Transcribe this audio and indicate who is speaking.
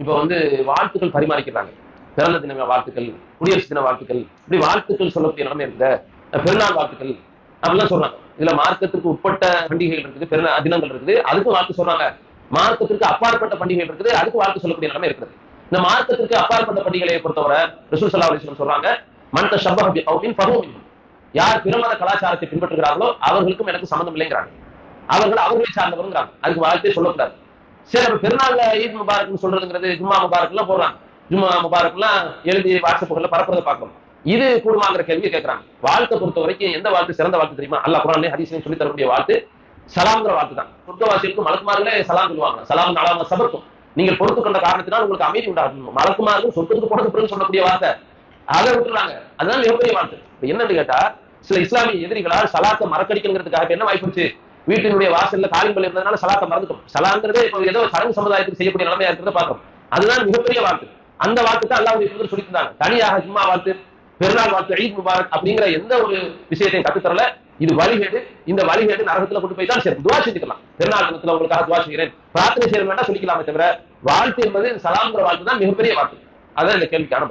Speaker 1: இப்ப வந்து வாழ்த்துக்கள் பரிமாறிக்கிறாங்க. பிறந்த தின வாழ்த்துக்கள் குடியரசு தின வாழ்த்துக்கள். இப்படி வாழ்த்துக்கள் சொல்லக்கூடிய நிலைமை இருக்குது பெருநாள் வாழ்த்துக்கள். அப்படிலாம் சொல்றாங்க. இதுல மார்க்கத்திற்கு உட்பட்ட பண்டிகைகள் இருக்குது பெருநாள் தினங்கள் இருக்குது. அதுக்கும் வாழ்த்து சொல்றாங்க. மார்க்கத்திற்கு அப்பாற்பட்ட பண்டிகைகள் இருக்குது. அதுக்கு வாழ்த்து சொல்லக்கூடிய நிலைமை இருக்குது இந்த மார்க்கத்திற்கு அப்பாற்பட்ட பண்டிகைகளை பொறுத்தவரை ரசூல் சல்லா அலிஸ்லம் சொல்றாங்க மந்த ஷப்பஹபி கௌமின் ஃபஹூமின் யார் பிரமத கலாச்சாரத்தை பின்பற்றுகிறார்களோ அவர்களுக்கும் எனக்கு சம்மந்தம் இல்லைங்கிறாங்க. அவர்கள் அவர்களை சார்ந்தவருங்கிறாங்க. அதுக்கு வாழ்த்தே சொல்லக்கூடாது. சரி அப்ப பெருநாள்ல ஈத் முபாரக்னு சொல்றதுங்கிறது ஜும்மா முபாரக் எல்லாம் போடுறாங்க. ஜும்மா முபாரக் எல்லாம் எழுதி வாட்ஸ்அப்புகள்ல பரப்புறதை பார்க்கணும். இது கூடுமாங்கிற கேள்வி கேட்கறாங்க வாழ்த்தை பொறுத்த வரைக்கும் எந்த வாழ்த்து சிறந்த வாழ்த்து தெரியுமா? அல்ல குரான்லயே ஹதீஸ்லயும் சொல்லி தரக்கூடிய வாழ்த்து சலாம்ங்கிற வாழ்த்து தான். சொர்க்கவாசிகளுக்கு மலக்குமார்களே சலாம் சொல்லுவாங்க. சலாம் அலாம சபர்க்கும். நீங்கள் பொறுத்து கொண்ட காரணத்தினால் உங்களுக்கு அமைதி உண்டாகும். மலக்குமார்கள் சொர்க்கத்துக்கு போனது பிறகு சொல்லக்கூடிய வார்த்தை. அதை விட்டுறாங்க. அதுதான் மிகப்பெரிய வாழ்த்து. இப்ப என்னன்னு கேட்டா சில இஸ்லாமிய எதிரிகளால் சலாத்தை மறக்கடிக்கிறதுக்காக என்ன வாய்ப்பு வீட்டினுடைய வாசல்ல காலிம்பல் இருந்ததுனால சலாத்தை மறந்துட்டோம். சலாங்கிறது இப்போ ஏதோ சடங்கு சமுதாயத்துக்கு செய்யக்கூடிய நிலைமையா இருக்கிறத பார்க்கணும் அதுதான் மிகப்பெரிய வாழ்த்து. அந்த வாழ்த்து தான் அல்லாவுடைய தூதர் சொல்லி தனியாக ஜும்மா வாழ்த்து பெருநாள் வாழ்த்து ஈத் முபாரக் அப்படிங்கிற எந்த ஒரு விஷயத்தையும் கத்துத்தரல இது வழிகேடு. இந்த வழிகேடு நரகத்துல கொண்டு போய் தான் சரி துவா செஞ்சுக்கலாம். பெருநாள் தினத்துல உங்களுக்காக துவா செய்கிறேன். பிரார்த்தனை செய்ய வேண்டாம் சொல்லிக்கலாமே தவிர வாழ்த்து என்பது சலாம்ங்கிற வாழ்த்து தான் மிகப்பெரிய வாழ்த்து. அதான் இந்த கேள்விக்கான